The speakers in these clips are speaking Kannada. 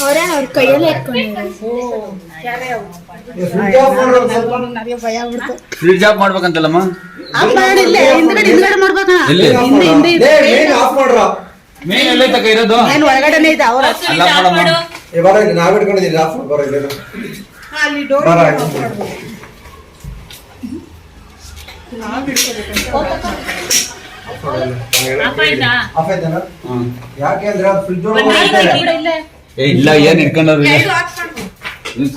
ಅವ್ರೇ ಅವ್ರ ಕೈಯಲ್ಲೇ ಸ್ವಿಚ್ ಆಫ್ ಮಾಡ್ಬೇಕಂತಲ್ಲಮ್ಮ? ಎಲ್ಲಿ? ಮೇನ್ ಆಫ್ ಮಾಡ್ರ. ಮೇನ್ ಎಲ್ಲೇ ತಕ ಇರೋದು? ಒಳಗಡೆನೆ ಇದೆ ಅವ್ರ ಅಲ್ಲ ಮಾಡಮ್ಮ ಬರ ನಾವ್ ಇಟ್ಕೊಂಡಿದ್ದೀವಿ ಆಫ್ ಬರ ಅಲ್ಲಿ ಡೋರ್ ಬರ ಆಯ್ತು. ಆಫ್ ಆಯ್ತಾನ ಹ್ಮ್. ಯಾಕೆ ಅಂದ್ರೆ ಅದು ಫ್ರಿಜ್ ಇಲ್ಲ. ಏನ್ ಇಟ್ಕೊಂಡ್ರಿ ಇದು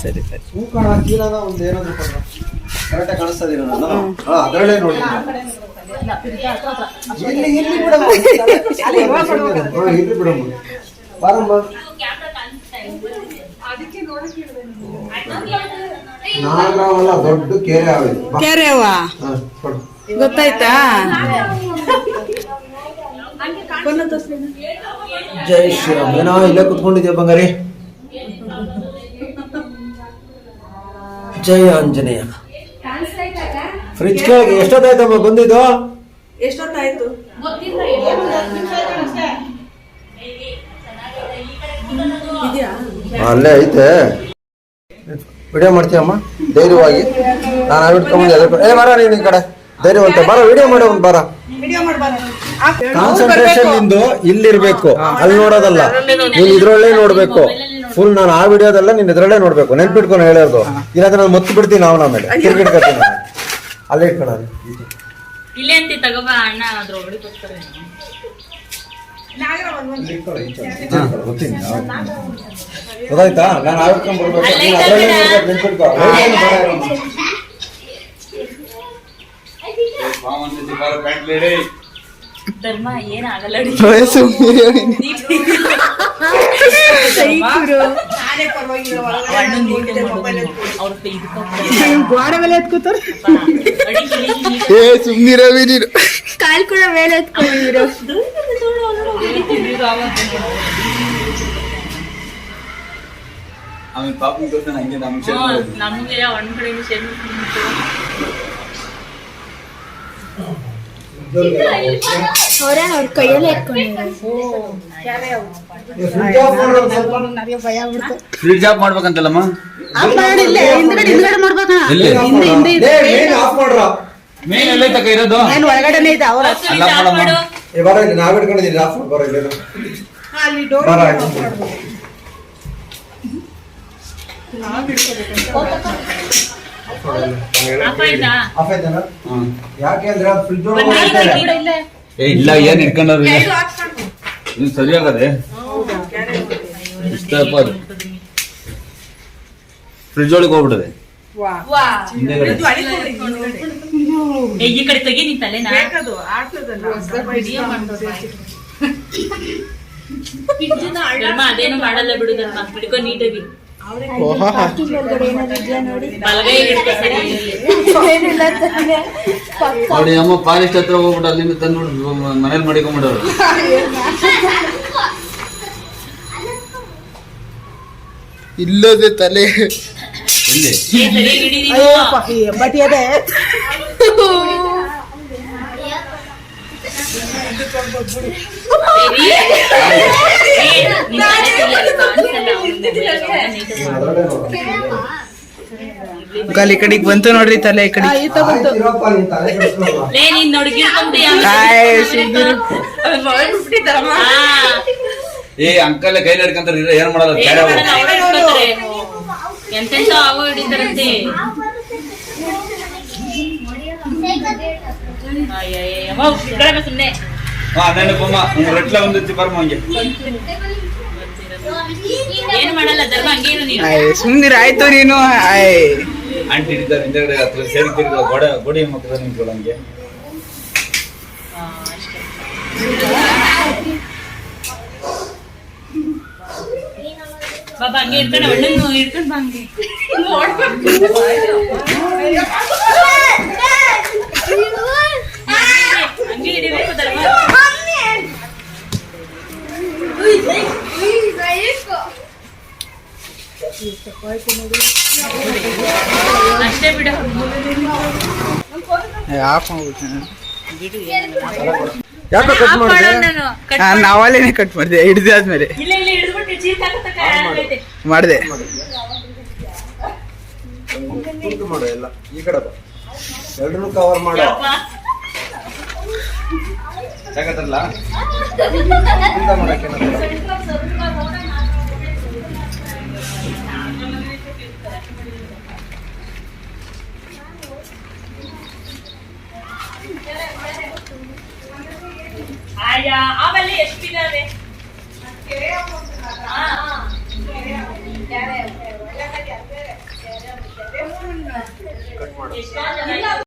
ಸರಿ ಸರಿ ಹೂ ಕಾಣ ಚೀಲನ ಒಂದ್ ಏನಾದ್ರು ಕರೆಕ್ಟಾಗಿ ನಾನು ಹಾ ಅದರಲ್ಲೇ ನೋಡಿ. ಇಲ್ಲಿ ಇಲ್ಲಿ ಬಿಡಮ್ಮ. ಇಲ್ಲಿ ಬಿಡಮ್ಮ. ಬಾರಮ್ಮ. ನಾಗರಾವಲ್ಲ ದೊಡ್ಡ ಕೆರೆ ಆಗೋದು ಕೆರೆ. ಗೊತ್ತಾಯ್ತಾ? ಜೈ ಶ್ರೀರಾಮ್. ಏನೋ ಇಲ್ಲೇ ಕುತ್ಕೊಂಡಿದ್ಯಾ ಬಂಗಾರಿ? ಜೈ ಆಂಜನೇಯ. ಫ್ರಿಜ್ ಕೆಳಗೆ ಎಷ್ಟೊತ್ತಾಯ್ತಮ್ಮ ಬಂದಿದ್ದು? ಎಷ್ಟೊತ್ತಾಯ್ತು? ಅಲ್ಲೇ ಐತೆ. ವಿಡಿಯೋ ಮಾಡ್ತೀಯಮ್ಮ ಧೈರ್ಯವಾಗಿ. ನಾನು ಇಟ್ಕೊಂಬಂದು ಎದ್ರ ಏ ಬರ ನೀನು ಈ ಕಡೆ. ಧೈರ್ಯವಂತ ಬರ ವಿಡಿಯೋ ಮಾಡಿ ಒಂದು ಬರ. ವಿಡಿಯೋ ಮಾಡ್ಬಾರ ಕಾನ್ಸಂಟ್ರೇಷನ್ ನಿಂದು ಇಲ್ಲಿರ್ಬೇಕು. ಅಲ್ಲಿ ನೋಡೋದಲ್ಲ. ನೀನ್ ಇದ್ರೊಳ್ಳೆ ನೋಡ್ಬೇಕು. ಫುಲ್ ನಾನು ಆ ವಿಡಿಯೋದಲ್ಲ ನಿನ್ನ ಎದುರಲ್ಲೇ ನೋಡ್ಬೇಕು. ನೆನ್ಪಿಟ್ಕೊಂಡು ಹೇಳೋದು. ಇಲ್ಲಾಂದ್ರೆ ನಾನು ಮತ್ತು ಬಿಡ್ತೀನಿ ನಾವು ಆಮೇಲೆ ಕ್ರಿಕೆಟ್ ಕತ್ತೀನಿ ಅಲ್ಲೇ ಇಟ್ಕೊಳ ಇಲ್ಲೇ ಅಂತ ತಗೋಬಾ ಅಣ್ಣ ಅದ್ರ ಒಳಗಡೆ ಬರ್ತಾರೆ ಗೊತ್ತಾಯ್ತಾ? ನಾನು ಆಡ್ಕೊಂಡ್ ಬರ್ಬೇಕು ನೀನ್ ಅದ್ರಲ್ಲೇ ನೋಡ್ಬೇಕು ನೆನ್ಪಿಟ್ಕೊ. ಧರ್ಮ ಏನಾಗಲ್ಲ ಗೋಡೆ ಮೇಲೆ ಎತ್ಕೋತಾರ ನೀನು. ಕಾಲ್ ಕೂಡ ಮೇಲೆ ಎತ್ಕೊಂಡಿದ್ರು ಆಮೇಲೆ ಪಾಪನ್ ತೋರ್ಸೋಣ ಹಂಗೆ ನಮ್ಗೆ ಒಂದ್ ಕಡೆ ಶೇರ್ ಅವ್ರೇ ಅವ್ರ ಕೈಯಲ್ಲೇ ಇಟ್ಕೊಂಡಿದ್ದಾರೆ ನನಗೆ ಭಯ ಆಗ್ಬಿಡ್ತು ಸ್ವಿಚ್ ಆಫ್ ಮಾಡ್ಬೇಕಂತಲ್ಲಮ್ಮ ಆಫ್ ಮಾಡಿಲ್ಲ ಹಿಂದ್ಗಡೆ ಹಿಂದ್ಗಡೆ ಮಾಡ್ಬೇಕ ಎಲ್ಲಿ? ಹಿಂದೆ ಹಿಂದೆ ಇದೆ. ಆಫ್ ಮಾಡ್ರ ಮೇನ್ ಎಲ್ಲೇ ತಕ ಇರೋದು ಏನ್ ಒಳಗಡೆನೆ ಇದೆ ಅವ್ರ ಅಲ್ಲ ಮಾಡಮ್ಮ ಏ ಬರ ಇಲ್ಲಿ ನಾವ್ ಇಟ್ಕೊಂಡಿದ್ದೀವಿ ಆಫ್ ಮಾಡ್ ಬರ ಇಲ್ಲಿ ಅಲ್ಲಿ ಡೋರ್ ಬರ ಆಯ್ತು. ಆಫ್ ಆಯ್ತಾ ಆಫ್ ಆಯ್ತಾನ ಹ್ಮ್. ಯಾಕೆ ಅಂದ್ರೆ ಅದು ಫ್ರಿಜ್. ಏ ಇಲ್ಲ ಏನ್ ಇಟ್ಕೊಂಡ್ರಿ ಇದು ಸರಿಯಾಗದೆ ಇಷ್ಟ ಅದು ಫ್ರಿಜ್ ಒಳಗೆ ಹೋಗ್ಬಿಡದೆ? ಹಿಂದೆಗಡೆ ಏ, ಈ ಕಡೆ ತೆಗಿ ನಿನ್ ತಲೆನ. ಧರ್ಮ ಅದೇನು ಮಾಡಲ್ಲ ಬಿಡು ಧರ್ಮ. ಹಿಡ್ಕೊ ನೀಟಾಗಿ. ನೋಡಿ? ಅಮ್ಮ ಫಾರೆಸ್ಟ್ ಹತ್ರ ಹೋಗ್ಬಿಟ್ಟು ಅಲ್ಲಿಂದ ತಂದು ಮನೇಲಿ ಮಾಡಿಕೊಂಡ್ಬಿಡೋರು ಇಲ್ಲದೆ ತಲೆ. ಇಲ್ಲಿ. ಈ ಕಡೆಗ್ ಬಂತು ನೋಡ್ರಿ ತಲೆ ಈ ಕಡೆ. ಏ ಅಂಕಲ್ ಕೈಲಿ ಹಿಡ್ಕಂತಾರ ಏನ್ ಮಾಡೋದು. ಎಂತೆಂತ ಅವು ಹಿಡಿತಾರಂತೆ. ಅಯ್ಯಯ್ಯಮ್ಮ, ಈ ಕಡೆ ಬಾ ಸುಮ್ನೆ ಹಾ ನೆನ್ನೆ ಬೊಮ್ಮ ಉಂಗ್ ರೆಟ್ಲ ಬಂದಿತ್ತು ಬರ್ಮ ಹಂಗೆ ಏನು ಮಾಡಲ್ಲ ಧರ್ಮ ಹಂಗೆ ಇರು ನೀನು ಆಯ್ ಸುಮ್ನಿರ ಆಯ್ತು ನೀನು ಆಯ್ ಆಂಟಿ ಹಿಡಿತಾರೆ ಹಿಂದೆಗಡೆ ಹತ್ರ ಸೇರಿ ತಿರುಗಿದ ಗೋಡೆ ಗೋಡಿ ಮಕ್ಕಳ ನಿಂತ್ಕೊಳ್ಳ ಹಂಗೆ ಬಾಬಾ ಹಂಗೆ ಇಟ್ಕೊಂಡು ಅಣ್ಣನ್ನು ಹಿಡ್ಕೊಂಡು ಬಾ ಹಂಗೆ ಹಂಗೆ ಹಿಡಿಬೇಕು ಧರ್ಮ ಅಷ್ಟೇ ಬಿಡು ಆಫ್ ಮಾಡ್ಬಿಟ್ಟು ಯಾಕೆ ಕಟ್ ಮಾಡಿದೆ ನಾನು ಕಟ್ ನಾನು ನಾವಲ್ಲೇನೆ ಕಟ್ ಮಾಡಿದೆ ಹಾಕತ್ತಕ್ಕ ಆಗೈತೆ ಮಾಡಿದೆ ಕುಂತು ಮಾಡು ಎಲ್ಲ ಈ ಕಡೆ ಬಾ ಎರಡನ್ನೂ ಕವರ್ ಮಾಡು ಮಾಡಕ್ಕೆ. ಆಯಾ ಆಮೇಲೆ ಎಷ್ಟಿದಾವೆ